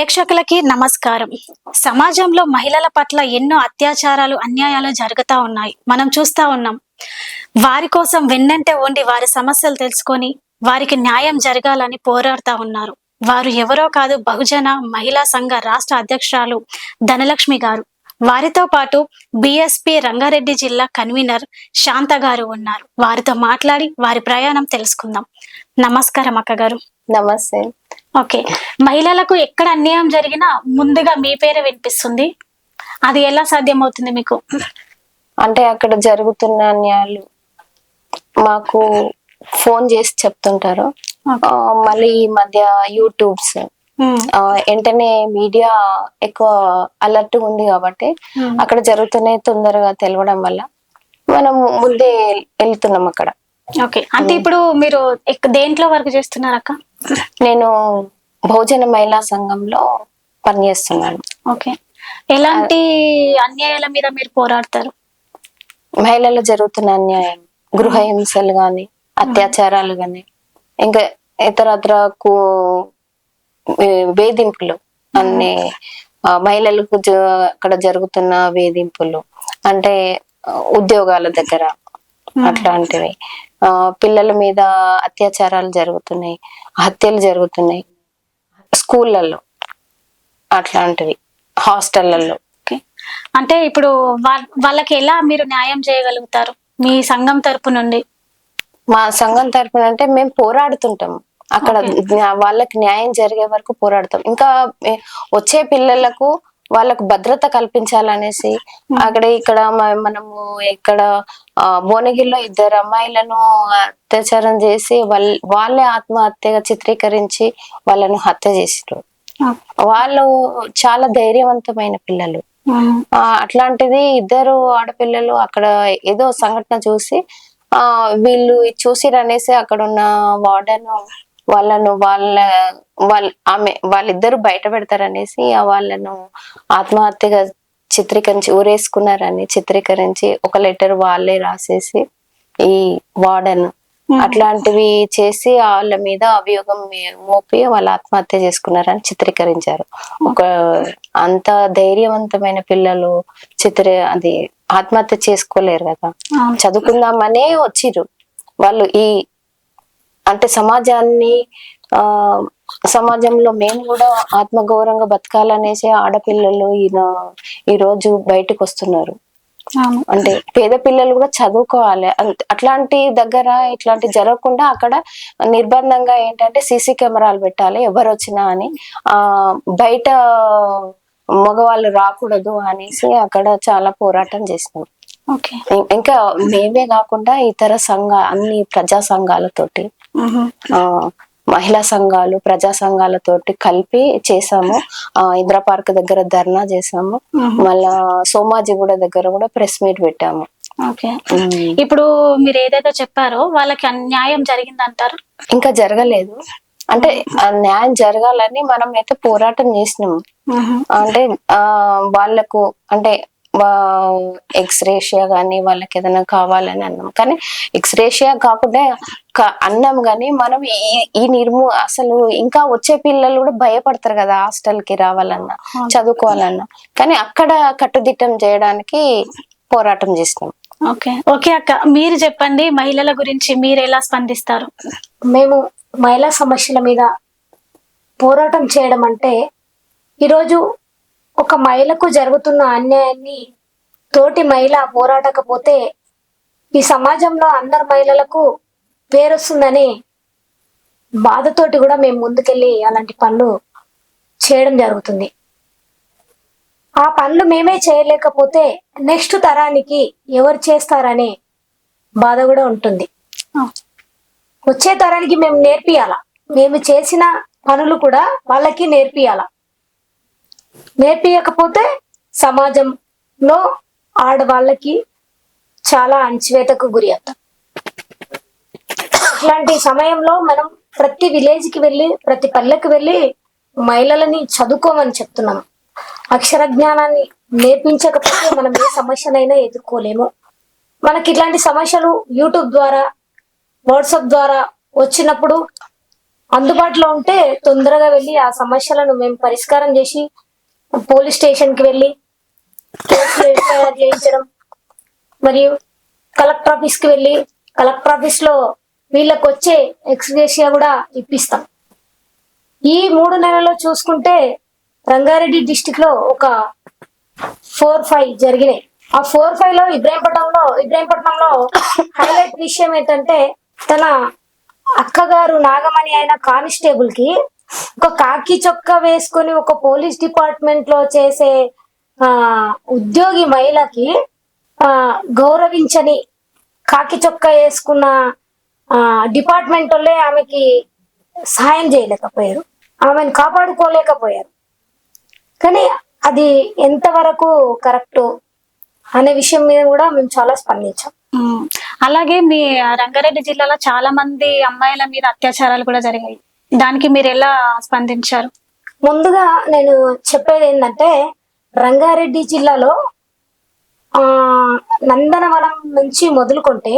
ప్రేక్షకులకి నమస్కారం. సమాజంలో మహిళల పట్ల ఎన్నో అత్యాచారాలు అన్యాయాలు జరుగుతా ఉన్నాయి. మనం చూస్తా ఉన్నాం. వారి కోసం వెన్నంటే ఉండి వారి సమస్యలు తెలుసుకొని వారికి న్యాయం జరగాలని పోరాడుతా ఉన్నారు. వారు ఎవరో కాదు బహుజన మహిళా సంఘ రాష్ట్ర అధ్యక్షురాలు ధనలక్ష్మి గారు. వారితో పాటు బిఎస్పి రంగారెడ్డి జిల్లా కన్వీనర్ శాంత గారు ఉన్నారు. వారితో మాట్లాడి వారి ప్రయాణం తెలుసుకుందాం. నమస్కారం అక్క గారు నమస్తే. ఓకే. మహిళలకు ఎక్కడ అన్యాయం జరిగినా ముందుగా మీ పేరే వినిపిస్తుంది. అది ఎలా సాధ్యమవుతుంది మీకు? అంటే అక్కడ జరుగుతున్న అన్యాయాలు మాకు ఫోన్ చేసి చెప్తుంటారు. మళ్ళీ ఈ మధ్య యూట్యూబ్స్ వెంటనే మీడియా ఎక్కువ అలర్ట్ ఉంది కాబట్టి అక్కడ జరుగుతున్నాయి తొందరగా తెలవడం వల్ల మనం ముందే వెళ్తున్నాం అక్కడ. ఓకే. అంటే ఇప్పుడు మీరు దేంట్లో వర్క్ చేస్తున్నారు అక్క నేను బహుజన మహిళా సంఘంలో పనిచేస్తున్నాను. ఓకే. ఎలాంటి అన్యాయాల మీద మీరు పోరాడతారు? మహిళలు జరుగుతున్న అన్యాయం గృహ హింసలు గాని అత్యాచారాలు గాని ఇంకా ఇతరత్ర కు ఏ, వేధింపులు అన్ని మహిళలకు అక్కడ జరుగుతున్న వేధింపులు అంటే ఉద్యోగాల దగ్గర అట్లాంటివి. పిల్లల మీద అత్యాచారాలు జరుగుతున్నాయి హత్యలు జరుగుతున్నాయి. స్కూళ్ళల్లో అట్లాంటివి హాస్టళ్ళలో అంటే ఇప్పుడు వాళ్ళకి ఎలా మీరు న్యాయం చేయగలుగుతారు? మీ సంఘం తరపు నుండి? మా సంఘం తరపున అంటే మేము పోరాడుతుంటాం. అక్కడ వాళ్ళకి న్యాయం జరిగే వరకు పోరాడతాం. ఇంకా వచ్చే పిల్లలకు వాళ్ళకు భద్రత కల్పించాలనేసి అక్కడ ఇక్కడ మనము ఇక్కడ భువనగిరిలో ఇద్దరు అమ్మాయిలను అత్యాచారం చేసి వాళ్ళ వాళ్ళే ఆత్మహత్యగా చిత్రీకరించి వాళ్ళను హత్య చేసిరు వాళ్ళు చాలా ధైర్యవంతమైన పిల్లలు. అట్లాంటిది ఇద్దరు ఆడపిల్లలు అక్కడ ఏదో సంఘటన చూసి ఆ వీళ్ళు చూసిరనేసి అక్కడ ఉన్న వార్డెన్ వాళ్ళను వాళ్ళ వాళ్ళ ఆమె వాళ్ళిద్దరు బయట పెడతారనేసి ఆ వాళ్ళను ఆత్మహత్యగా చిత్రీకరించి ఊరేసుకున్నారని చిత్రీకరించి ఒక లెటర్ వాళ్ళే రాసేసి ఈ వార్డెన్ అట్లాంటివి చేసి వాళ్ళ మీద అభియోగం మోపి వాళ్ళు ఆత్మహత్య చేసుకున్నారని చిత్రీకరించారు. ఒక అంత ధైర్యవంతమైన పిల్లలు చిత్ర అది ఆత్మహత్య చేసుకోలేరు కదా. చదువుకుందామనే వచ్చిర్రు. వాళ్ళు ఈ అంటే సమాజాన్ని ఆ సమాజంలో మేము కూడా ఆత్మగౌరవంగా బతకాలనేసి ఆడపిల్లలు ఈయన ఈ రోజు బయటకు వస్తున్నారు అంటే పేద పిల్లలు కూడా చదువుకోవాలి. అట్లాంటి దగ్గర ఇట్లాంటి జరగకుండా అక్కడ నిర్బంధంగా ఏంటంటే సీసీ కెమెరాలు పెట్టాలి ఎవరు వచ్చినా అని. ఆ బయట మగవాళ్ళు రాకూడదు అనేసి అక్కడ చాలా పోరాటం చేసినాం. ఇంకా మేమే కాకుండా ఇతర సంఘ అన్ని ప్రజా సంఘాలతోటి మహిళా సంఘాలు ప్రజా సంఘాలతోటి కలిపి చేసాము. ఆ ఇంద్రా పార్క్ దగ్గర ధర్నా చేసాము. మళ్ళా సోమాజిగూడ దగ్గర కూడా ప్రెస్ మీట్ పెట్టాము. ఓకే. ఇప్పుడు మీరు ఏదైతే చెప్పారో వాళ్ళకి అన్యాయం జరిగిందంటారు? ఇంకా జరగలేదు. అంటే న్యాయం జరగాలని మనం అయితే పోరాటం చేసినాము ఉహు, అంటే ఆ వాళ్ళకు అంటే ఎక్స్రేషియా గానీ వాళ్ళకి ఏదైనా కావాలని అన్నాం. కానీ ఎక్స్రేషియా కాకుండా అన్నాం గానీ మనం ఈ ఈ నిర్మూ అసలు ఇంకా వచ్చే పిల్లలు కూడా భయపడతారు కదా హాస్టల్కి రావాలన్నా చదువుకోవాలన్నా. కానీ అక్కడ కట్టుదిట్టం చేయడానికి పోరాటం చేసినాం. ఓకే. ఓకే అక్క మీరు చెప్పండి మహిళల గురించి మీరు ఎలా స్పందిస్తారు? మేము మహిళా సమస్యల మీద పోరాటం చేయడం అంటే ఈరోజు ఒక మహిళకు జరుగుతున్న అన్యాయాన్ని తోటి మహిళ పోరాడకపోతే ఈ సమాజంలో అందరు మహిళలకు పేరొస్తుందని బాధతోటి కూడా మేము ముందుకెళ్ళి అలాంటి పనులు చేయడం జరుగుతుంది. ఆ పనులు మేమే చేయలేకపోతే నెక్స్ట్ తరానికి ఎవరు చేస్తారనే బాధ కూడా ఉంటుంది. వచ్చే తరానికి మేము నేర్పియాల? మేము చేసిన పనులు కూడా వాళ్ళకి నేర్పియాల? నేర్పియకపోతే సమాజంలో ఆడవాళ్ళకి చాలా అణచివేతకు గురి అవుతాం. ఇట్లాంటి సమయంలో మనం ప్రతి విలేజ్కి వెళ్ళి ప్రతి పల్లెకి వెళ్ళి మహిళలని చదువుకోమని చెప్తున్నాం. అక్షర జ్ఞానాన్ని నేర్పించకపోతే మనం ఏ సమస్యనైనా ఎదుర్కోలేము. మనకి ఇట్లాంటి సమస్యలు యూట్యూబ్ ద్వారా వాట్సాప్ ద్వారా వచ్చినప్పుడు అందుబాటులో ఉంటే తొందరగా వెళ్ళి ఆ సమస్యలను మేము పరిష్కారం చేసి పోలీస్ స్టేషన్కి వెళ్ళి కేసు ఎఫ్ఐఆర్ చేయించడం మరియు కలెక్టర్ ఆఫీస్కి వెళ్ళి కలెక్టర్ ఆఫీస్లో వీళ్ళకి వచ్చే ఎక్స్గ్రేషియా కూడా ఇప్పిస్తాం. ఈ మూడు నెలల్లో చూసుకుంటే రంగారెడ్డి డిస్టిక్లో ఒక ఫోర్ ఫైవ్ జరిగినాయి. ఆ ఫోర్ ఫైవ్లో ఇబ్రాహీంపట్నంలో ఇబ్రాహీంపట్నంలో హైలైట్ విషయం ఏంటంటే తన అక్కగారు నాగమణి అయిన కానిస్టేబుల్కి ఒక కాకి చొక్కా వేసుకొని ఒక పోలీస్ డిపార్ట్మెంట్లో చేసే ఆ ఉద్యోగి మహిళకి ఆ గౌరవించని కాకి చొక్క వేసుకున్న ఆ డిపార్ట్మెంట్ వాళ్ళే ఆమెకి సహాయం చేయలేకపోయారు. ఆమెను కాపాడుకోలేకపోయారు. కానీ అది ఎంతవరకు కరెక్ట్ అనే విషయం మీద కూడా మేము చాలా స్పందించాం. అలాగే మీ రంగారెడ్డి జిల్లాలో చాలా మంది అమ్మాయిల మీద అత్యాచారాలు కూడా జరిగాయి. దానికి మీరు ఎలా స్పందించారు? ముందుగా నేను చెప్పేది ఏంటంటే రంగారెడ్డి జిల్లాలో ఆ నందనవనం నుంచి మొదలుకుంటే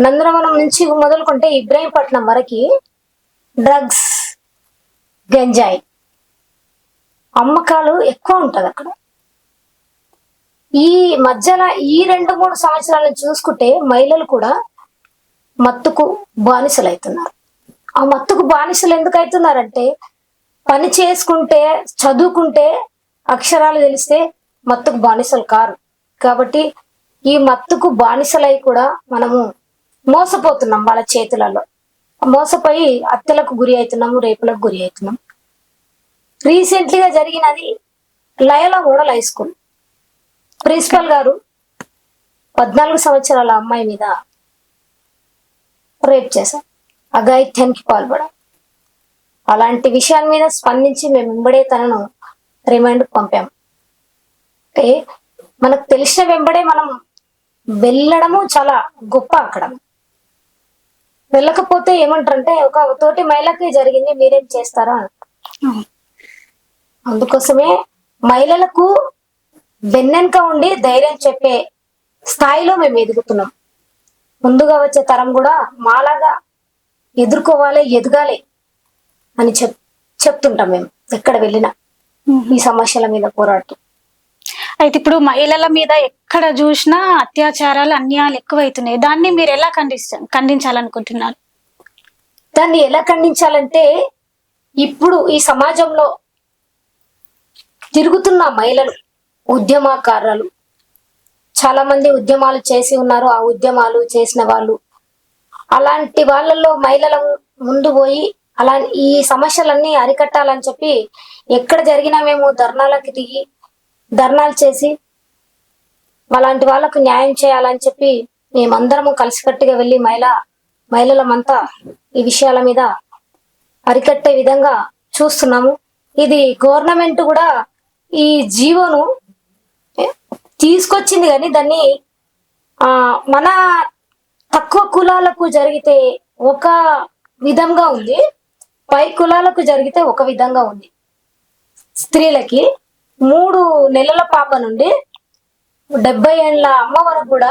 నందనవనం నుంచి మొదలుకుంటే ఇబ్రాహీంపట్నం వరకు డ్రగ్స్ గంజాయి. అమ్మకాలు ఎక్కువ ఉంటుంది అక్కడ. ఈ మధ్యన ఈ రెండు మూడు సంవత్సరాలను చూసుకుంటే మహిళలు కూడా మత్తుకు బానిసలు అవుతున్నారు ఆ మత్తుకు బానిసలు ఎందుకు అవుతున్నారంటే పని చేసుకుంటే చదువుకుంటే అక్షరాలు తెలిస్తే మత్తుకు బానిసలు కారు. కాబట్టి ఈ మత్తుకు బానిసలై కూడా మనము మోసపోతున్నాం వాళ్ళ చేతులలో. మోసపోయి హత్యలకు గురి అవుతున్నాము రేపులకు గురి అవుతున్నాం. రీసెంట్లీగా జరిగినది లయలో కూడా హై స్కూల్. ప్రిన్సిపల్ గారు పద్నాలుగు సంవత్సరాల అమ్మాయి మీద రేప్ చేశారు. అఘాయిత్యానికి పాల్పడారు అలాంటి విషయాల మీద స్పందించి మేము వెంబడే తనను రిమైండ్ పంపాము అంటే మనకు తెలిసిన వెంబడే మనం వెళ్ళడము చాలా గొప్ప అక్కడ. వెళ్ళకపోతే ఏమంటారంటే ఒక తోటి మహిళకి జరిగింది మీరేం చేస్తారా అందుకోసమే మహిళలకు వెన్నెనక ఉండి ధైర్యం చెప్పే స్థాయిలో మేము ఎదుగుతున్నాం. ముందుగా వచ్చే తరం కూడా మాలాగా ఎదుర్కోవాలి ఎదగాలి అని చెప్ చెప్తుంటాం మేము ఎక్కడ వెళ్ళినా ఈ సమస్యల మీద పోరాటం అయితే ఇప్పుడు మహిళల మీద ఎక్కడ చూసినా అత్యాచారాలు అన్యాయాలు ఎక్కువైతున్నాయి. దాన్ని మీరు ఎలా ఖండించ ఖండించాలనుకుంటున్నారు? దాన్ని ఎలా ఖండించాలంటే ఇప్పుడు ఈ సమాజంలో తిరుగుతున్న మహిళలు ఉద్యమకారులు చాలా మంది ఉద్యమాలు చేసి ఉన్నారు. ఆ ఉద్యమాలు చేసిన వాళ్ళు అలాంటి వాళ్ళల్లో మహిళల ముందు పోయి అలా ఈ సమస్యలన్నీ అరికట్టాలని చెప్పి ఎక్కడ జరిగినా మేము ధర్నాలకు దిగి ధర్నాలు చేసి అలాంటి వాళ్ళకు న్యాయం చేయాలని చెప్పి మేమందరము కలిసికట్టుగా వెళ్ళి మహిళ మహిళలమంతా ఈ విషయాల మీద అరికట్టే విధంగా చూస్తున్నాము. ఇది గవర్నమెంట్ కూడా ఈ జీవోను తీసుకొచ్చింది కానీ దాన్ని మన తక్కువ కులాలకు జరిగితే ఒక విధంగా ఉంది పై కులాలకు జరిగితే ఒక విధంగా ఉంది. స్త్రీలకి మూడు నెలల పాప నుండి డెబ్బై ఏళ్ళ అమ్మ వరకు కూడా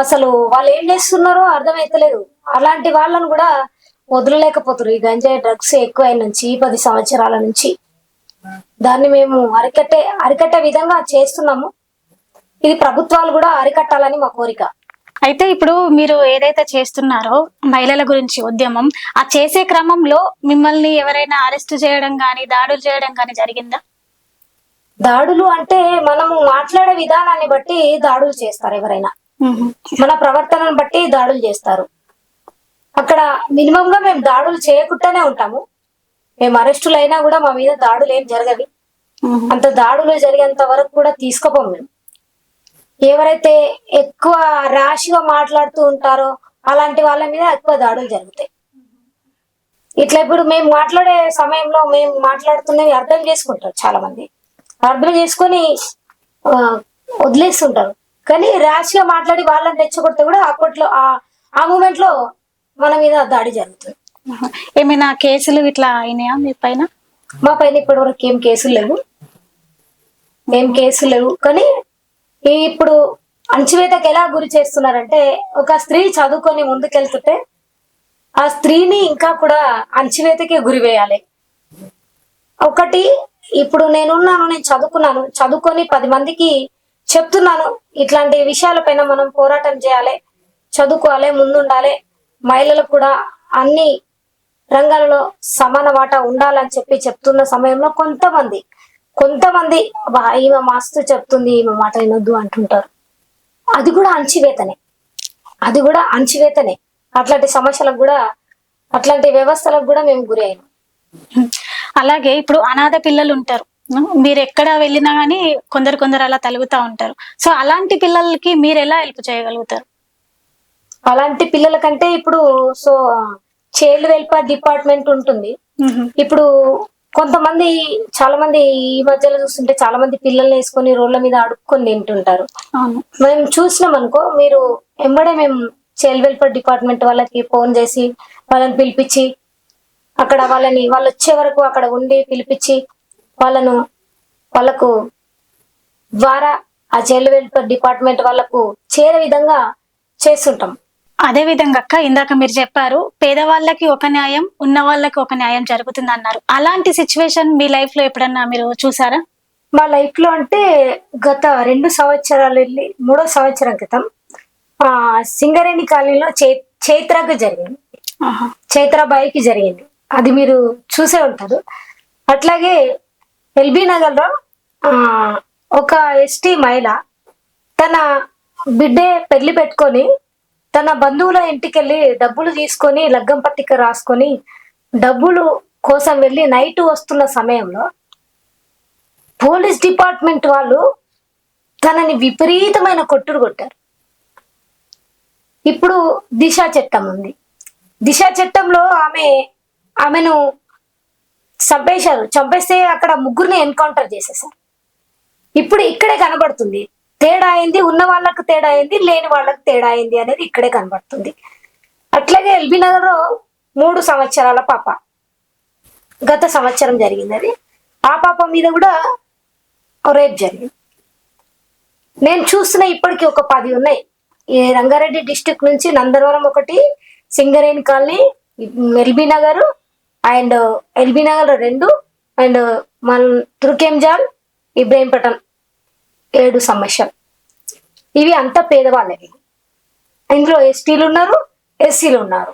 అసలు వాళ్ళు ఏం చేస్తున్నారో అర్థమైతలేదు. అలాంటి వాళ్ళను కూడా వదలలేకపోతారు ఈ గంజాయి డ్రగ్స్ ఎక్కువైన నుంచి పది సంవత్సరాల నుంచి. దాన్ని మేము అరికట్టే అరికట్టే విధంగా చేస్తున్నాము. ఇది ప్రభుత్వాలు కూడా అరికట్టాలని మా కోరిక. అయితే ఇప్పుడు మీరు ఏదైతే చేస్తున్నారో మహిళల గురించి ఉద్యమం ఆ చేసే క్రమంలో మిమ్మల్ని ఎవరైనా అరెస్ట్ చేయడం గాని దాడులు చేయడం గాని జరిగిందా? దాడులు అంటే మనము మాట్లాడే విధానాన్ని బట్టి దాడులు చేస్తారు ఎవరైనా. మన ప్రవర్తనను బట్టి దాడులు చేస్తారు. అక్కడ మినిమం గా మేము దాడులు చేయకుండానే ఉంటాము. మేము అరెస్టులు అయినా కూడా మా మీద దాడులు ఏం జరగవి. అంత దాడులు జరిగేంత వరకు కూడా తీసుకోపోం మేము. ఎవరైతే ఎక్కువ ర్యాష్గా మాట్లాడుతూ ఉంటారో అలాంటి వాళ్ళ మీద ఎక్కువ దాడులు జరుగుతాయి. ఇట్లా ఇప్పుడు మేము మాట్లాడే సమయంలో మేము మాట్లాడుతున్నవి అర్థం చేసుకుంటారు చాలా మంది అర్థం చేసుకొని వదిలేస్తుంటారు. కానీ ర్యాష్గా మాట్లాడి వాళ్ళని తెచ్చగొడితే కూడా అప్పట్లో ఆ ఆ మూమెంట్లో మన మీద దాడి జరుగుతుంది. ఏమైనా కేసులు ఇట్లా అయినాయా మీ పైన? మా పైన ఇప్పటి వరకు ఏం కేసులు లేవు. ఏం కేసులు లేవు. కానీ ఈ ఇప్పుడు అణచివేతకు ఎలా గురి చేస్తున్నారంటే ఒక స్త్రీ చదువుకొని ముందుకెళ్తుంటే ఆ స్త్రీని ఇంకా కూడా అణచివేతకే గురి వేయాలి. ఒకటి ఇప్పుడు నేనున్నాను నేను చదువుకున్నాను చదువుకొని పది మందికి చెప్తున్నాను ఇట్లాంటి విషయాలపైన మనం పోరాటం చేయాలి చదువుకోవాలి ముందుండాలి మహిళలకు కూడా అన్ని రంగాలలో సమాన వాటా ఉండాలని చెప్పి చెప్తున్న సమయంలో కొంతమంది కొంతమంది "వా, ఈమె మాస్తు చెప్తుంది ఈమె మాట వినొద్దు అంటుంటారు. అది కూడా అణచివేతనే అది కూడా అణచివేతనే అట్లాంటి సమస్యలకు కూడా అట్లాంటి వ్యవస్థలకు కూడా మేము గురి అయినాం. అలాగే ఇప్పుడు అనాథ పిల్లలు ఉంటారు. మీరు ఎక్కడ వెళ్ళినా గానీ కొందరు కొందరు అలా తలుగుతా ఉంటారు. సో అలాంటి పిల్లలకి మీరు ఎలా హెల్ప్ చేయగలుగుతారు? అలాంటి పిల్లల కంటే ఇప్పుడు సో చైల్డ్ వెల్ఫేర్ డిపార్ట్మెంట్ ఉంటుంది. ఇప్పుడు కొంతమంది చాలా మంది ఈ మధ్యలో చూస్తుంటే చాలా మంది పిల్లల్ని వేసుకొని రోడ్ల మీద అడుక్కొని తింటుంటారు. మేము చూసినాం అనుకో మీరు ఎంబడే మేము చైల్డ్ వెల్ఫేర్ డిపార్ట్మెంట్ వాళ్ళకి ఫోన్ చేసి వాళ్ళని పిలిపించి అక్కడ వాళ్ళని వాళ్ళు వచ్చే వరకు అక్కడ ఉండి పిలిపించి వాళ్ళను వాళ్ళకు ద్వారా ఆ చైల్డ్ వెల్ఫేర్ డిపార్ట్మెంట్ వాళ్ళకు చేరే విధంగా చేస్తుంటాం. అదే విధంగా అక్క ఇందాక మీరు చెప్పారు పేదవాళ్ళకి ఒక న్యాయం ఉన్న వాళ్ళకి ఒక న్యాయం జరుగుతుంది అన్నారు అలాంటి సిచ్యువేషన్ మీ లైఫ్లో ఎప్పుడన్నా మీరు చూసారా? మా లైఫ్లో అంటే గత రెండు సంవత్సరాలు వెళ్ళి మూడో సంవత్సరం క్రితం ఆ సింగరేణి కాలనీలో చై చైత్రకు జరిగింది. చైత్రాబాయికి జరిగింది. అది మీరు చూసే ఉంటారు. అట్లాగే ఎల్బీ నగర్లో ఆ, ఒక ఎస్టీ మహిళ తన బిడ్డే పెళ్ళి పెట్టుకొని తన బంధువుల ఇంటికెళ్ళి డబ్బులు తీసుకొని లగ్గం పట్టిక రాసుకొని డబ్బులు కోసం వెళ్ళి నైట్ వస్తున్న సమయంలో పోలీస్ డిపార్ట్మెంట్ వాళ్ళు తనని విపరీతమైన కొట్టుడు కొట్టారు. ఇప్పుడు దిశ చట్టం ఉంది. దిశ చట్టంలో ఆమె ఆమెను చంపేశారు. చంపేస్తే అక్కడ ముగ్గురిని ఎన్కౌంటర్ చేసేసారు ఇప్పుడు ఇక్కడే కనబడుతుంది. తేడా అయింది ఉన్న వాళ్ళకు తేడా అయింది లేని వాళ్ళకు తేడా అయింది అనేది ఇక్కడే కనబడుతుంది. అట్లాగే ఎల్బీ నగర్లో మూడు సంవత్సరాల పాప. గత సంవత్సరం జరిగింది అది. ఆ పాప మీద కూడా రేప్ జరిగింది. నేను చూస్తున్న ఇప్పటికి ఒక పది ఉన్నాయి. ఈ రంగారెడ్డి డిస్టిక్ నుంచి నందనవరం ఒకటి Singareni colony LB Nagar and LB Nagar రెండు అండ్ మన తుర్కేంజాల్ ఇబ్రహీంపట్నం ఏడు సమస్యలు. ఇవి అంతా పేదవాళ్ళవి. ఇందులో ఎస్టీలు ఉన్నారు ఎస్సీలు ఉన్నారు.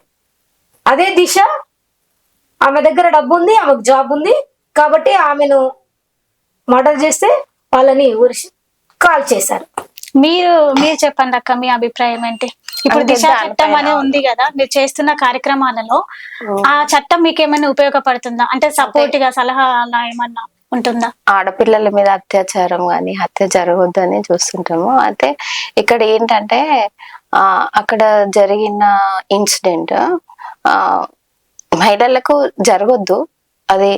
అదే దిశ ఆమె దగ్గర డబ్బు ఉంది ఆమెకు జాబ్ ఉంది కాబట్టి ఆమెను మర్డర్ చేస్తే వాళ్ళని ఉరిసి కాల్ చేశారు. మీరు మీరు చెప్పండి అక్క మీ అభిప్రాయం ఏంటి? ఇప్పుడు దిశ చట్టం అనే ఉంది కదా మీరు చేస్తున్న కార్యక్రమాలలో ఆ చట్టం మీకు ఏమైనా ఉపయోగపడుతుందా? అంటే సపోర్ట్గా సలహా అలా ఏమన్నా ఉంటుందా? ఆడపిల్లల మీద అత్యాచారం కానీ హత్య జరగొద్దని చూస్తుంటాము. అయితే ఇక్కడ ఏంటంటే ఆ అక్కడ జరిగిన ఇన్సిడెంట్ ఆ మహిళలకు జరగొద్దు. అది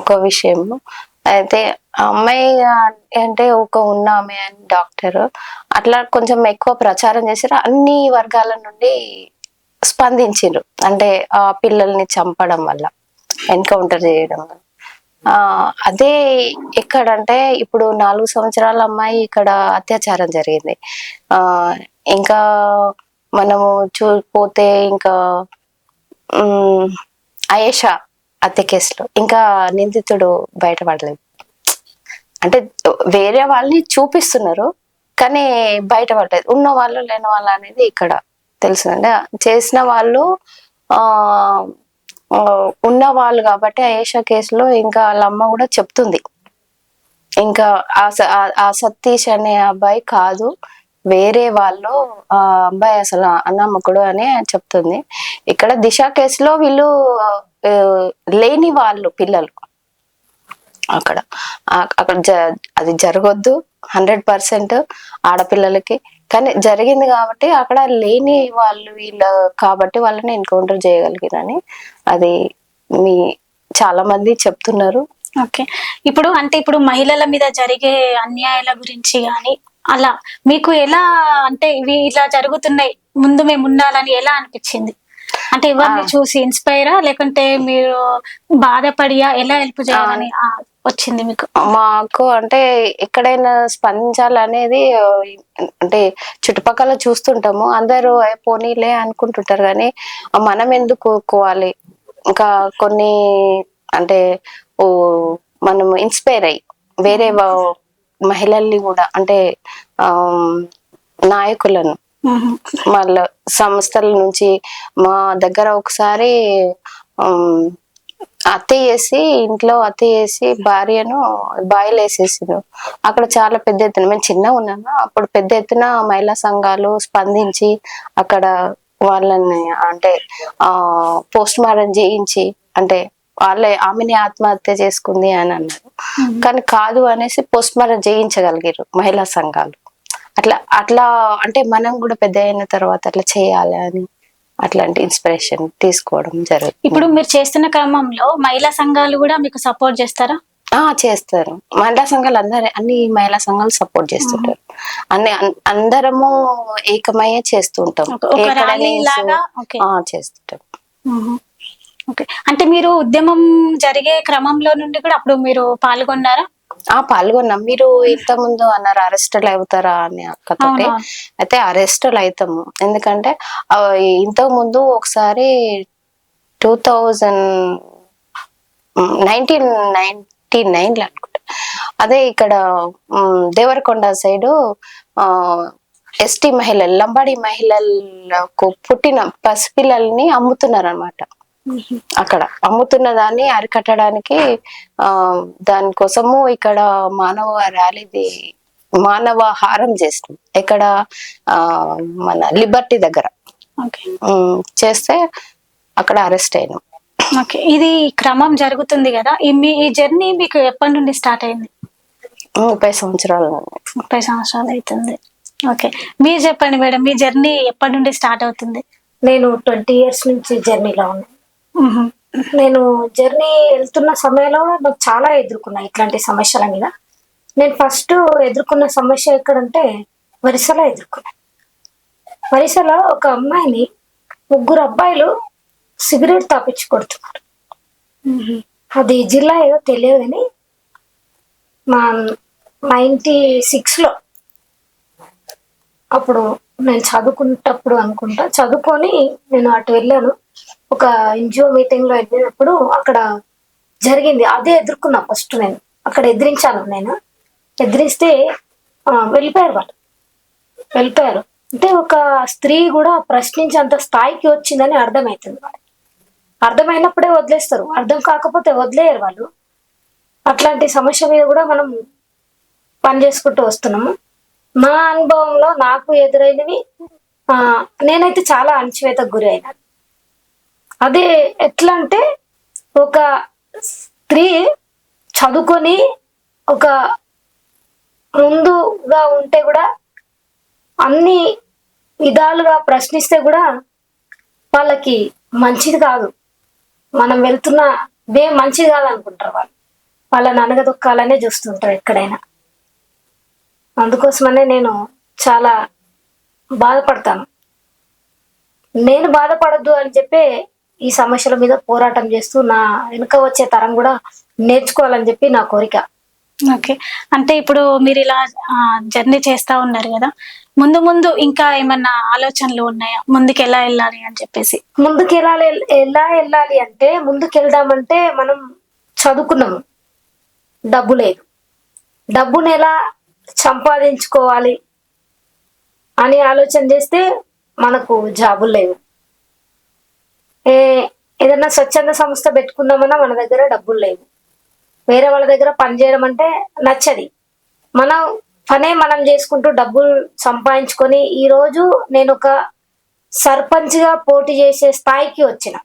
ఒక విషయం. అయితే అమ్మాయి అంటే ఒక ఉన్న అమ్మాయి అని డాక్టర్ అట్లా కొంచెం ఎక్కువ ప్రచారం చేసారు అన్ని వర్గాల నుండి స్పందించారు అంటే ఆ పిల్లల్ని చంపడం వల్ల ఎన్కౌంటర్ చేయడం వల్ల. అదే ఎక్కడంటే ఇప్పుడు నాలుగు సంవత్సరాల అమ్మాయి ఇక్కడ అత్యాచారం జరిగింది. ఆ ఇంకా మనము చూపోతే ఇంకా ఉమ్, అయేషా హత్య కేసులో ఇంకా నిందితుడు బయటపడలేదు. అంటే వేరే వాళ్ళని చూపిస్తున్నారు కానీ బయటపడలేదు. ఉన్న వాళ్ళు లేని వాళ్ళు అనేది ఇక్కడ తెలుసు. చేసిన వాళ్ళు ఆ ఉన్నవాళ్ళు ఉన్న వాళ్ళు కాబట్టి ఆ ఏషా కేసులో ఇంకా వాళ్ళ అమ్మ కూడా చెప్తుంది. ఇంకా ఆ స- ఆ- సతీష్ అనే అబ్బాయి కాదు వేరే వాళ్ళు ఆ అబ్బాయి అసలు అన్నమ్మకుడు అని చెప్తుంది. ఇక్కడ దిశ కేసులో వీళ్ళు లేని వాళ్ళు పిల్లలు. అక్కడ అక్కడ జ- అది జరగొద్దు హండ్రెడ్ పర్సెంట్ ఆడపిల్లలకి. కానీ జరిగింది కాబట్టి అక్కడ లేని వాళ్ళు వీళ్ళ కాబట్టి వాళ్ళని ఎన్కౌంటర్ చేయగలిగిరని అది మీ చాలా మంది చెప్తున్నారు. ఓకే. ఇప్పుడు అంటే ఇప్పుడు మహిళల మీద జరిగే అన్యాయాల గురించి కానీ అలా మీకు ఎలా అంటే ఇవి ఇలా జరుగుతున్నాయి ముందు మేము ఉండాలని ఎలా అనిపించింది? అంటే ఎవరిని చూసి ఇన్స్పైరా లేకుంటే మీరు బాధపడియా? ఎలా హెల్ప్ చేయాలని వచ్చింది మీకు? మాకు అంటే ఎక్కడైనా స్పందించాలనేది అంటే చుట్టుపక్కల చూస్తుంటాము. అందరూ "ఏ, పోనీలే అనుకుంటుంటారు కానీ మనం ఎందుకు కోవాలి ఇంకా కొన్ని అంటే ఓ మనం ఇన్స్పైర్ అయ్యి వేరే మహిళల్ని కూడా అంటే నాయకులను. వాళ్ళ సంస్థల నుంచి మా దగ్గర ఒకసారి అత్త చేసి ఇంట్లో అత్త చేసి భార్యను బాయిల్ వేసేసిండు. అక్కడ చాలా పెద్ద ఎత్తున మేము చిన్న ఉన్నాము అప్పుడు పెద్ద ఎత్తున మహిళా సంఘాలు స్పందించి అక్కడ వాళ్ళని అంటే ఆ పోస్ట్ మార్టం చేయించి అంటే వాళ్ళే ఆమెని ఆత్మహత్య చేసుకుంది అని అన్నారు. కానీ కాదు అనేసి పోస్ట్ మార్టం చేయించగలిగారు మహిళా సంఘాలు. అట్లా అట్లా అంటే మనం కూడా పెద్ద అయిన తర్వాత అట్లా చేయాలి అని అట్లాంటి ఇన్స్పిరేషన్ తీసుకోవడం జరుగుతుంది. ఇప్పుడు మీరు చేస్తున్న క్రమంలో మహిళా సంఘాలు కూడా మీకు సపోర్ట్ చేస్తారా? ఆ చేస్తారు. మహిళా సంఘాలు అందరు అన్ని మహిళా సంఘాలు సపోర్ట్ చేస్తుంటారు. అన్ని అన్- అందరము ఏకమయ్యే చేస్తుంటాం. మ్మ్. ఓకే. అంటే మీరు ఉద్యమం జరిగే క్రమంలో నుండి కూడా అప్పుడు మీరు పాల్గొన్నారా? ఆ పాల్గొన్నాం. మీరు ఇంత ముందు అన్నారు అరెస్టులు అవుతారా అని అక్కతోటి. అయితే అరెస్టులు అవుతాము ఎందుకంటే ఇంతకు ముందు ఒకసారి టూ థౌజండ్ నైన్టీన్ నైన్టీ నైన్లో అనుకుంటా. అదే ఇక్కడ దేవరకొండ సైడు ఎస్టీ మహిళలు లంబాడి మహిళలకు పుట్టిన పసిపిల్లల్ని అమ్ముతున్నారు అనమాట అక్కడ అమ్ముతున్న దాన్ని అరికట్టడానికి ఆ దానికోసము ఇక్కడ మానవ ర్యాలీది మానవ హారం చేసినాం ఇక్కడ ఆ మన లిబర్టీ దగ్గర. చేస్తే అక్కడ అరెస్ట్ అయినాం. ఓకే. ఇది క్రమం జరుగుతుంది కదా? ఈ మీ ఈ జర్నీ మీకు ఎప్పటి నుండి స్టార్ట్ అయింది? ముప్పై సంవత్సరాల. ముప్పై సంవత్సరాలు అవుతుంది. ఓకే. మీరు చెప్పండి మేడం మీ జర్నీ ఎప్పటి నుండి స్టార్ట్ అవుతుంది? నేను ట్వంటీ ఇయర్స్ నుంచి జర్నీలో ఉన్నాను. నేను జర్నీ వెళ్తున్న సమయంలో నాకు చాలా ఎదుర్కొన్నా ఇట్లాంటి సమస్యల మీద. నేను ఫస్ట్ ఎదుర్కొన్న సమస్య ఎక్కడంటే వరిసలో ఎదుర్కొన్నా. వరిసలో ఒక అమ్మాయిని ముగ్గురు అబ్బాయిలు సిగరెట్ తాపించి కొడుతున్నారు. అది జిల్లా ఏదో తెలియదు కానీ మా నైంటీ సిక్స్లో అప్పుడు నేను చదువుకునేటప్పుడు అనుకుంటా. చదువుకొని నేను అటు వెళ్ళాను. ఒక ఎన్జిఓ మీటింగ్లో వెళ్ళినప్పుడు అక్కడ జరిగింది. అదే ఎదుర్కొన్నా ఫస్ట్ నేను. అక్కడ ఎదిరించాను నేను. ఎదిరిస్తే వెళ్ళిపోయారు వాళ్ళు. వెళ్ళిపోయారు. అంటే ఒక స్త్రీ కూడా ప్రశ్నించేంత స్థాయికి వచ్చిందని అర్థమవుతుంది వాళ్ళకి. అర్థమైనప్పుడే వదిలేస్తారు. అర్థం కాకపోతే వదిలేయరు వాళ్ళు. అట్లాంటి సమస్య మీద కూడా మనం పని చేసుకుంటూ వస్తున్నాము. నా అనుభవంలో నాకు ఎదురైనవి ఆ, నేనైతే చాలా అణచివేతకు గురి అయినా. అదే ఎట్లా అంటే ఒక స్త్రీ చదువుకొని ఒక ముందుగా ఉంటే కూడా అన్ని విధాలుగా ప్రశ్నిస్తే కూడా వాళ్ళకి మంచిది కాదు. మనం వెళ్తున్న వే మంచిది కాదు అనుకుంటారు వాళ్ళు. వాళ్ళని అనగదొక్కాలనే చూస్తుంటారు ఎక్కడైనా. అందుకోసమనే నేను చాలా బాధపడతాను. నేను బాధపడద్దు అని చెప్పే ఈ సమస్యల మీద పోరాటం చేస్తూ నా వెనుక వచ్చే తరం కూడా నేర్చుకోవాలని చెప్పి నా కోరిక. ఓకే. అంటే ఇప్పుడు మీరు ఇలా జర్నీ చేస్తా ఉన్నారు కదా. ముందు ముందు ఇంకా ఏమన్నా ఆలోచనలు ఉన్నాయా? ముందుకు ఎలా వెళ్ళాలి అని చెప్పేసి. ముందుకు ఎలా ఎలా వెళ్ళాలి అంటే ముందుకు వెళ్దామంటే మనం చదువుకున్నాము. డబ్బు లేదు. డబ్బుని ఎలా సంపాదించుకోవాలి అని ఆలోచన చేస్తే మనకు జాబులు లేవు. ఏదైనా స్వచ్ఛంద సంస్థ పెట్టుకుందామన్నా మన దగ్గర డబ్బులు లేవు. వేరే వాళ్ళ దగ్గర పని చేయడం అంటే నచ్చది. మనం పనే మనం చేసుకుంటూ డబ్బులు సంపాదించుకొని ఈ రోజు నేను ఒక సర్పంచ్గా పోటీ చేసే స్థాయికి వచ్చిన.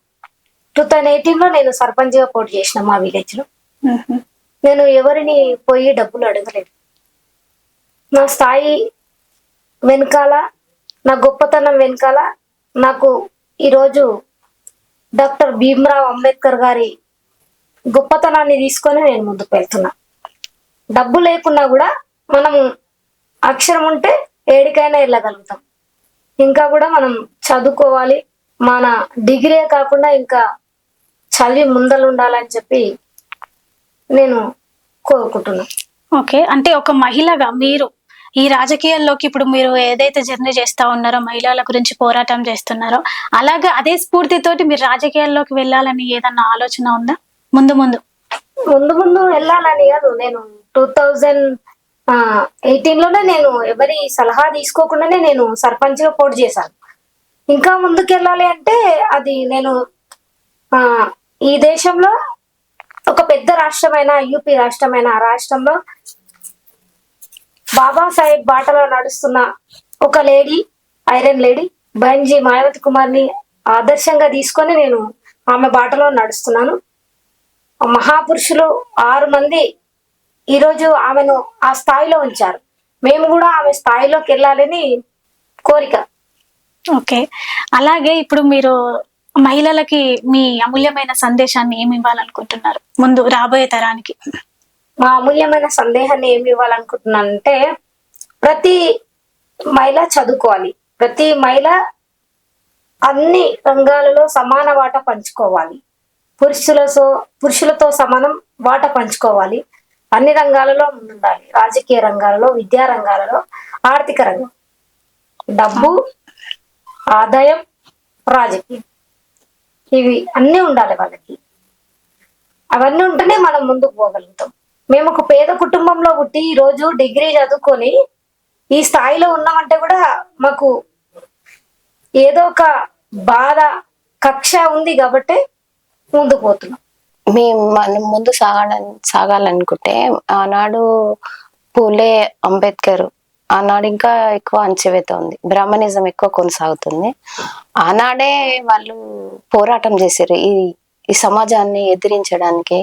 టూ థౌజండ్ ఎయిటీన్లో నేను సర్పంచ్గా పోటీ చేసిన మా విలేజ్లో మ్మ్. నేను ఎవరిని పోయి డబ్బులు అడగలేదు. నా స్థాయి వెనకాల నా గొప్పతనం వెనకాల నాకు ఈరోజు డాక్టర్ భీమ్రావ్ అంబేద్కర్ గారి గొప్పతనాన్ని తీసుకొని నేను ముందుకు వెళ్తున్నా. డబ్బు లేకున్నా కూడా మనం అక్షరం ఉంటే ఏడికైనా వెళ్ళగలుగుతాం. ఇంకా కూడా మనం చదువుకోవాలి. మన డిగ్రీ కాకుండా ఇంకా చదివి ముందలు ఉండాలని చెప్పి నేను కోరుకుంటున్నాను ఓకే. అంటే ఒక మహిళగా మీరు ఈ రాజకీయాల్లోకి ఇప్పుడు మీరు ఏదైతే జర్నీ చేస్తా ఉన్నారో మహిళల గురించి పోరాటం చేస్తున్నారో అలాగే అదే స్ఫూర్తితోటి మీరు రాజకీయాల్లోకి వెళ్ళాలని ఏదన్నా ఆలోచన ఉందా? ముందు ముందు. ముందు ముందు వెళ్ళాలని కాదు. నేను టూ థౌజండ్ ఎయిటీన్లోనే నేను ఎవరి సలహా తీసుకోకుండానే నేను సర్పంచ్గా పోటీ చేశాను. ఇంకా ముందుకు వెళ్ళాలి అంటే అది నేను ఆ, ఈ దేశంలో ఒక పెద్ద రాష్ట్రమైన యూపీ రాష్ట్రమైన ఆ రాష్ట్రంలో బాబాసాహెబ్ బాటలో నడుస్తున్న ఒక lady iron lady Behenji Mayawati కుమార్ని ఆదర్శంగా తీసుకొని నేను ఆమె బాటలో నడుస్తున్నాను. మహాపురుషులు ఆరు మంది ఈరోజు ఆమెను ఆ స్థాయిలో ఉంచారు. మేము కూడా ఆమె స్థాయిలోకి వెళ్ళాలని కోరిక. ఓకే. అలాగే ఇప్పుడు మీరు మహిళలకి మీ అమూల్యమైన సందేశాన్ని ఏమి ఇవ్వాలనుకుంటున్నారు? ముందు రాబోయే తరానికి. మా అమూల్యమైన సందేహాన్ని ఏమి ఇవ్వాలనుకుంటున్నానంటే ప్రతి మహిళ చదువుకోవాలి. ప్రతి మహిళ అన్ని రంగాలలో సమాన వాట పంచుకోవాలి. పురుషులతో పురుషులతో సమానం వాట పంచుకోవాలి. అన్ని రంగాలలో ముందుండాలి రాజకీయ రంగాలలో విద్యా రంగాలలో ఆర్థిక రంగం. డబ్బు ఆదాయం రాజకీయం. ఇవి అన్నీ ఉండాలి వాళ్ళకి. అవన్నీ ఉంటేనే మనం ముందుకు పోగలుగుతాం. మేము ఒక పేద కుటుంబంలో పుట్టి ఈరోజు డిగ్రీ చదువుకొని ఈ స్థాయిలో ఉన్నామంటే కూడా మాకు ఏదో ఒక బాధ కక్ష ఉంది కాబట్టి ముందు పోతున్నాం. మేము మనం ముందు సాగాలని సాగాలనుకుంటే ఆనాడు పూలే అంబేద్కర్. ఆనాడు ఇంకా ఎక్కువ అంచవేత ఉంది. బ్రాహ్మణిజం ఎక్కువ కొనసాగుతుంది. ఆనాడే వాళ్ళు పోరాటం చేశారు. ఈ ఈ సమాజాన్ని ఎదిరించడానికి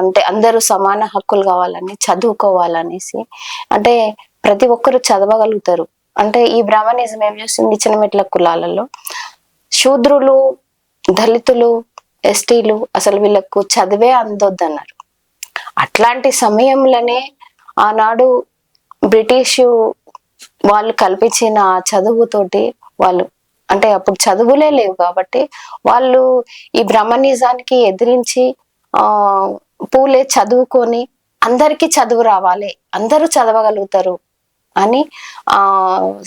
అంటే అందరూ సమాన హక్కులు కావాలని చదువుకోవాలనేసి అంటే ప్రతి ఒక్కరు చదవగలుగుతారు. అంటే ఈ బ్రాహ్మణిజం ఏం చేస్తుంది చిన్నమెట్ల కులాలలో? శూద్రులు దళితులు ఎస్టీలు అసలు వీళ్ళకు చదివే అందొద్దన్నారు. అట్లాంటి సమయంలోనే ఆనాడు బ్రిటిష్ వాళ్ళు కల్పించిన ఆ చదువుతోటి వాళ్ళు అంటే అప్పుడు చదువులే లేవు కాబట్టి వాళ్ళు ఈ బ్రహ్మనిజానికి ఎదిరించి ఆ పూలే చదువుకొని అందరికీ చదువు రావాలి అందరూ చదవగలుగుతారు అని ఆ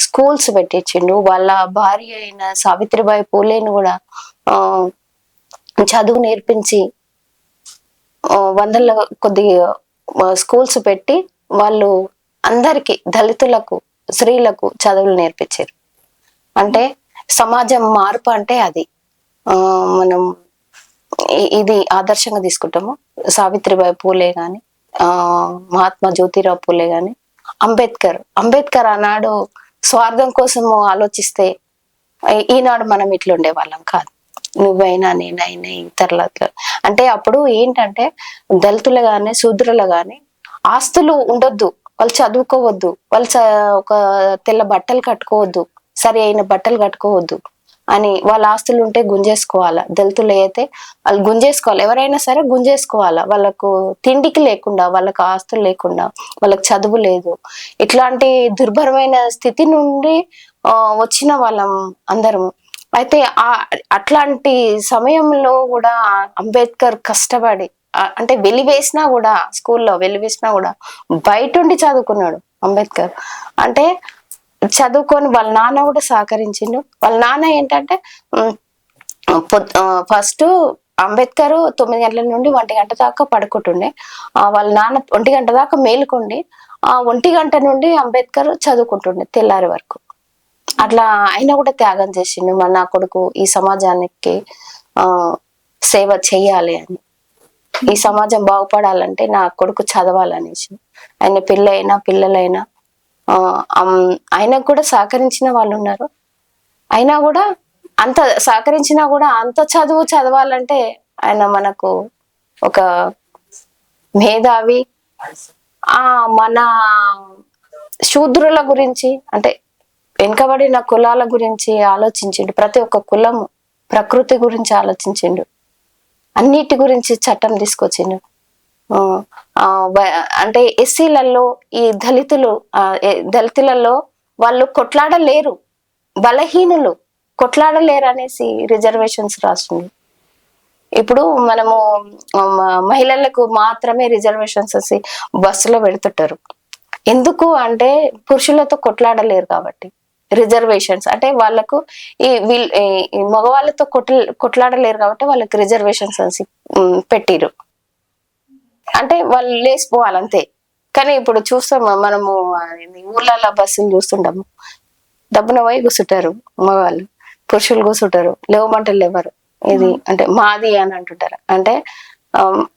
స్కూల్స్ పెట్టించిండు. వాళ్ళ భార్య అయిన సావిత్రిబాయి పూలేని కూడా ఆ చదువు నేర్పించి వందల కొద్ది స్కూల్స్ పెట్టి వాళ్ళు అందరికి దళితులకు స్త్రీలకు చదువులు నేర్పించారు. అంటే సమాజం మార్పు అంటే అది. ఆ మనం ఇది ఆదర్శంగా తీసుకుంటాము. సావిత్రిబాయి పూలే గాని ఆ మహాత్మా జ్యోతిరావు పూలే గాని అంబేద్కర్. అంబేద్కర్ ఆనాడు స్వార్థం కోసం ఆలోచిస్తే ఈనాడు మనం ఇట్లా ఉండేవాళ్ళం కాదు. నువ్వైనా నేనైనా ఇతరుల అంటే అప్పుడు ఏంటంటే దళితులు కానీ శూద్రులు కానీ ఆస్తులు ఉండొద్దు. వాళ్ళు చదువుకోవద్దు. వాళ్ళు చ- ఒక తెల్ల బట్టలు కట్టుకోవద్దు. సరి అయిన బట్టలు కట్టుకోవద్దు అని వాళ్ళ ఆస్తులు ఉంటే గుంజేసుకోవాలా. దళితులు అయితే వాళ్ళు గుంజేసుకోవాలి. ఎవరైనా సరే గుంజేసుకోవాలా. వాళ్ళకు తిండికి లేకుండా వాళ్ళకు ఆస్తులు లేకుండా వాళ్ళకి చదువు లేదు. ఇట్లాంటి దుర్భరమైన స్థితి నుండి వచ్చిన వాళ్ళం అందరం. అయితే ఆ అట్లాంటి సమయంలో కూడా అంబేద్కర్ కష్టపడి అంటే వెలివేసినా కూడా స్కూల్లో వెలివేసినా కూడా బయట ఉండి చదువుకున్నాడు అంబేద్కర్. అంటే చదువుకొని వాళ్ళ నాన్న కూడా సహకరించిండు. వాళ్ళ నాన్న ఏంటంటే ఫస్ట్ అంబేద్కర్ తొమ్మిది గంటల నుండి ఒంటి గంట దాకా పడుకుంటుండే. వాళ్ళ నాన్న ఒంటి గంట దాకా మేలుకుండి ఆ ఒంటి గంట నుండి అంబేద్కర్ చదువుకుంటుండే తెల్లారి వరకు. అట్లా ఆయన కూడా త్యాగం చేసిండు. మన నా కొడుకు ఈ సమాజానికి ఆ సేవ చెయ్యాలి అని. ఈ సమాజం బాగుపడాలంటే నా కొడుకు చదవాలనేసి. ఆయన పిల్లైనా పిల్లలైనా ఆయనకు కూడా సహకరించిన వాళ్ళు ఉన్నారు. అయినా కూడా అంత సహకరించినా కూడా అంత చదువు చదవాలంటే ఆయన మనకు ఒక మేధావి. ఆ మన శూద్రుల గురించి అంటే వెనుకబడిన కులాల గురించి ఆలోచించిండు. ప్రతి ఒక్క కులం ప్రకృతి గురించి ఆలోచించిండు. అన్నిటి గురించి చట్టం తీసుకొచ్చిండు. అంటే ఎస్సీలలో ఈ దళితులు దళితులలో వాళ్ళు కొట్లాడలేరు. బలహీనులు కొట్లాడలేరు అనేసి రిజర్వేషన్స్ రాస్తుంది. ఇప్పుడు మనము మహిళలకు మాత్రమే రిజర్వేషన్స్ వచ్చి బస్సులో పెడుతుంటారు. ఎందుకు అంటే పురుషులతో కొట్లాడలేరు కాబట్టి. రిజర్వేషన్స్ అంటే వాళ్ళకు ఈ వీళ్ళ ఈ- మగవాళ్ళతో కొట్ల కొట్లాడలేరు కాబట్టి వాళ్ళకి రిజర్వేషన్స్ అని పెట్టిరు. అంటే వాళ్ళు లేచిపోవాలి అంతే కానీ ఇప్పుడు చూస్తాం మనము ఊర్లలో బస్సులు చూస్తుంటాము. డబ్బున పోయి కూర్చుంటారు మగవాళ్ళు పురుషులు కూర్చుంటారు లేవమంటే లేవరు. ఇది అంటే మాది అని అంటుంటారు. అంటే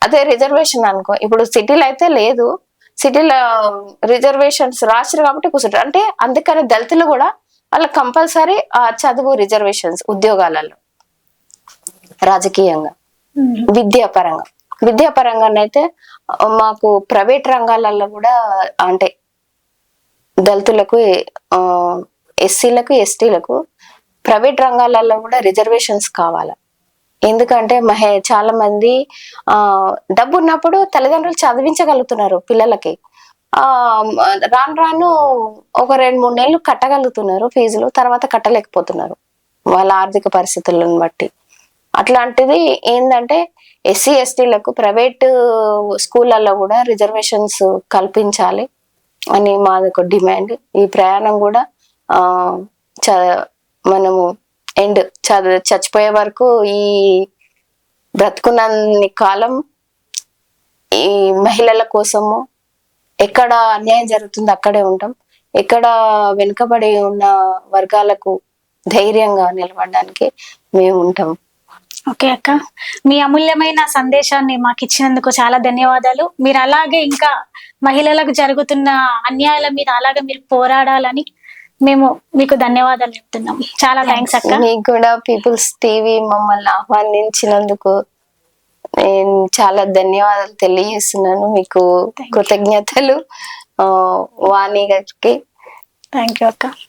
అదే రిజర్వేషన్ అనుకో ఇప్పుడు సిటీలో అయితే లేదు. సిటీలో రిజర్వేషన్స్ రాసిరు కాబట్టి కూర్చుంటారు. అంటే అందుకని దళితులు కూడా వాళ్ళకి కంపల్సరీ ఆ చదువు రిజర్వేషన్స్ ఉద్యోగాలలో రాజకీయంగా విద్యాపరంగా. విద్యాపరంగానైతే మాకు ప్రైవేట్ రంగాలలో కూడా అంటే దళితులకు ఎస్సీలకు ఎస్టీలకు ప్రైవేట్ రంగాలలో కూడా రిజర్వేషన్స్ కావాలి? ఎందుకంటే మహే చాలా మంది ఆ డబ్బు ఉన్నప్పుడు తల్లిదండ్రులు చదివించగలుగుతున్నారు పిల్లలకి. ఆ రాను రాను ఒక రెండు మూడు నెలలు కట్టగలుగుతున్నారు ఫీజులు తర్వాత కట్టలేకపోతున్నారు వాళ్ళ ఆర్థిక పరిస్థితులను బట్టి. అట్లాంటిది ఏంటంటే ఎస్సీ ఎస్టీలకు ప్రైవేట్ స్కూళ్ళల్లో కూడా రిజర్వేషన్స్ కల్పించాలి అని మాది ఒక డిమాండ్. ఈ ప్రయాణం కూడా చ మనము ఎండ్ చ చచ్చిపోయే వరకు ఈ బ్రతుకున్నన్ని కాలం ఈ మహిళల కోసము ఎక్కడ అన్యాయం జరుగుతుందో అక్కడే ఉంటాం. ఎక్కడ వెనుకబడి ఉన్న వర్గాలకు ధైర్యంగా నిలబడడానికి మేము ఉంటాం. ఓకే అక్క. మీ అమూల్యమైన సందేశాన్ని మాకు ఇచ్చినందుకు చాలా ధన్యవాదాలు. మీరు అలాగే ఇంకా మహిళలకు జరుగుతున్న అన్యాయాల మీద అలాగే మీరు పోరాడాలని మేము మీకు ధన్యవాదాలు చెప్తున్నాం. చాలా థ్యాంక్స్ అక్క. మీకు కూడా పీపుల్స్ టీవీ మమ్మల్ని ఆహ్వానించినందుకు నేను చాలా ధన్యవాదాలు తెలియజేస్తున్నాను. మీకు కృతజ్ఞతలు. వాణి గారికి థ్యాంక్ యూ అక్క.